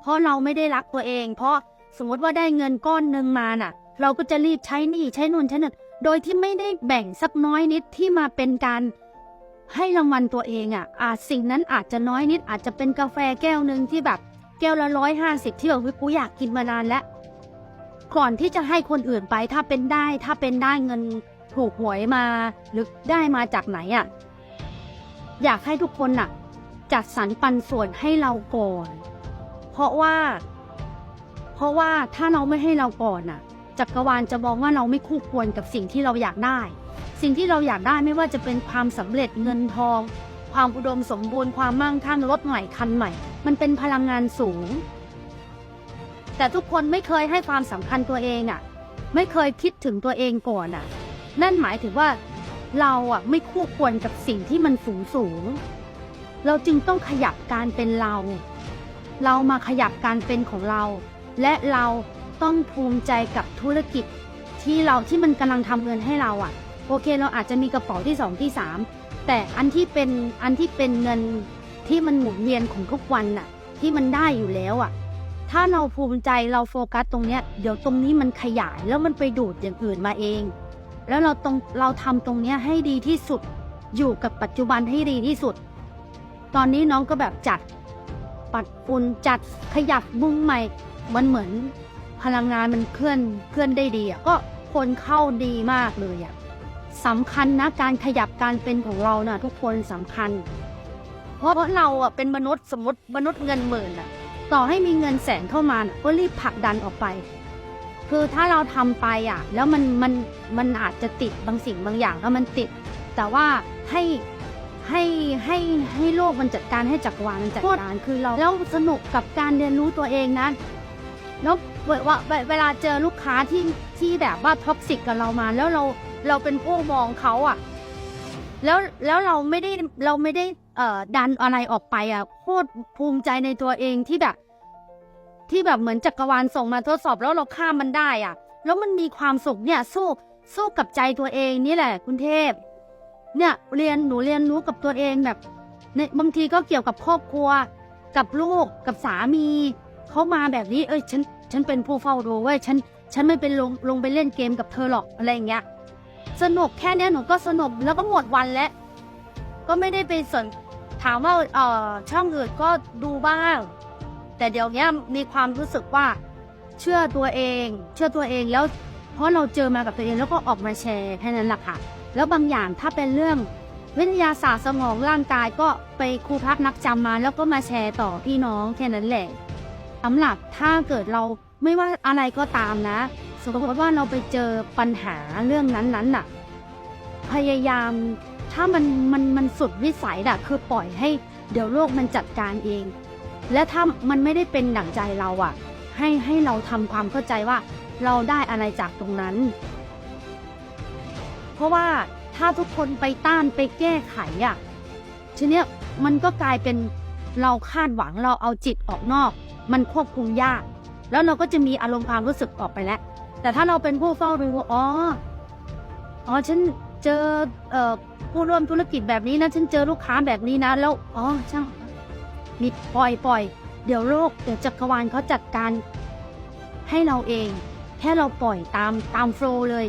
เพราะเราไม่ได้รักตัวเอง เพราะสมมติว่าได้เงินก้อนหนึ่งมาน่ะ เราก็จะรีบใช้หนี่ใช้นู่นใช้นั่นโดยที่ไม่ได้แบ่งสักน้อยนิดที่มาเป็นการให้รางวัลตัวเองอะอาจสิ่งนั้นอาจจะน้อยนิดอาจจะเป็นกาแฟแก้วหนึ่งที่แบบ แก้วละร้อยห้าสิบที่แบบเฮ้ยกูอยากกินมานานแล้วก่อนที่จะให้คนอื่นไปถ้าเป็นได้ถ้าเป็นได้เงินถูกหวยมาหรือได้มาจากไหนอะอยากให้ทุกคนน่ะ จัดสรรปันส่วนให้เราก่อน ราะว่า เพราะว่าถ้าเราไม่ให้เราก่อนน่ะจักรวาลจะมองว่าเราไม่คู่ควรกับสิ่งที่เราอยากได้ สิ่งที่เราอยากได้ไม่ว่าจะเป็นความสำเร็จเงินทอง ความอุดมสมบูรณ์ความมั่งคั่งรถใหม่คันใหม่ มันเป็นพลังงานสูง แต่ทุกคนไม่เคยให้ความสำคัญตัวเองอะ ไม่เคยคิดถึงตัวเองก่อนอะ นั่นหมายถึงว่าเราอะไม่คู่ควรกับสิ่งที่มันสูงสูง เราจึงต้องขยับการเป็นเรา เรามาขยับการเป็นของเรา และเราต้องภูมิใจกับธุรกิจ ที่เราที่มันกำลังทำเงินให้เราอะ โอเคเราอาจจะมีกระเป๋าที่สองที่สามแต่อันที่เป็นอันที่เป็นเงินที่มันหมุนเวียนของทุกวันน่ะ ที่มันได้อยู่แล้วอะ ถ้าเราภูมิใจเราโฟกัสตรงเนี้ย เดี๋ยวตรงนี้มันขยายแล้วมันไปดูดอย่างอื่นมาเอง แล้วเราตรงเราทำตรงเนี้ยให้ดีที่สุด อยู่กับปัจจุบันให้ดีที่สุด ตอนนี้น้องก็แบบจัด ปัดฝุ่นจัดขยับมุ้งใหม่ มันเหมือนพลังงานมันเคลื่อนเคลื่อนได้ดีอะก็คนเข้าดีมากเลยอะสำคัญนะการขยับการเป็นของเรานะทุกคนสำคัญ เพราะเราอะเป็นมนุษย์สมมติมนุษย์เงินหมื่นอะ ต่อให้มีเงินแสนเข้ามาน่ะก็รีบผลักดันออกไป คือถ้าเราทำไปอะ แล้วมันมันมันอาจจะติดบางสิ่งบางอย่างแล้วมันติด แต่ว่าให้ ให้ให้ให้โลกมันจัดการให้จักรวาลมันจัดการคือเราแล้วสนุกกับการเรียนรู้ตัวเองนะแล้วเวลาเวเวลาเจอลูกค้าที่ที่แบบว่าท็อกซิกกับเรามา แล้วเราเราเป็นผู้มองเขาอะ แล้วแล้วเราไม่ได้เราไม่ได้เอ่อดันอะไรออกไปอะโคตรภูมิใจในตัวเองที่แบบ ที่แบบเหมือนจักรวาลส่งมาทดสอบแล้วเราข้ามมันได้อะ แล้วมันมีความสุขเนี่ยสู้สู้กับใจตัวเองนี่แหละ คุณเทพ เนี่ยเรียนหนูเรียนรู้กับตัวเองแบบในบางทีก็เกี่ยวกับครอบครัว กับลูกกับสามีเขามาแบบนี้ เอ้ยฉันฉันเป็นผู้เฝ้าดูเว้ยฉันฉันไม่เป็นลงลงไปเล่นเกมกับเธอหรอกอะไรอย่างเงี้ยสนุกแค่นี้หนูก็สนุกแล้วก็หมดวันแล้ว ก็ไม่ได้ไปสนถามว่าเออช่องอื่นก็ดูบ้าง แต่เดี๋ยวนี้มีความรู้สึกว่า เชื่อตัวเอง เชื่อตัวเองแล้ว เพราะเราเจอมากับตัวเองแล้วก็ออกมาแชร์แค่นั้นแหละค่ะ แล้วบางอย่างถ้าเป็นเรื่อง วิทยาศาสตร์สมองร่างกายก็ไปครูพักนักจำมาแล้วก็มาแชร์ต่อพี่น้องแค่นั้นแหละสำหรับถ้าเกิดเราไม่ว่าอะไรก็ตามนะ สมมติว่าเราไปเจอปัญหาเรื่องนั้นๆน่ะ พยายามถ้ามันมันมันสุดวิสัยน่ะคือปล่อยให้เดี๋ยวโลกมันจัดการเอง และถ้ามันไม่ได้เป็นดั่งใจเราอะให้ให้เราทำความเข้าใจว่าเราได้อะไรจากตรงนั้น เพราะว่าถ้าทุกคนไปต้านไปแก้ไขอะทีเนี้ยมันก็กลายเป็นเราคาดหวังเราเอาจิตออกนอก มันควบคุมยาก แล้วเราก็จะมีอารมณ์ความรู้สึกออกไปแล้ว แต่ถ้าเราเป็นผู้เฝ้าดูอ๋ออ๋อฉันเจอเอ่อผู้ร่วมธุรกิจแบบนี้นะฉันเจอลูกค้าแบบนี้นะแล้วอ๋อช่างมีปล่อยปล่อยเดี๋ยวโลกเดี๋ยวจักรวาลเขาจัดการให้เราเอง แค่เราปล่อยตามตามโฟล์เลย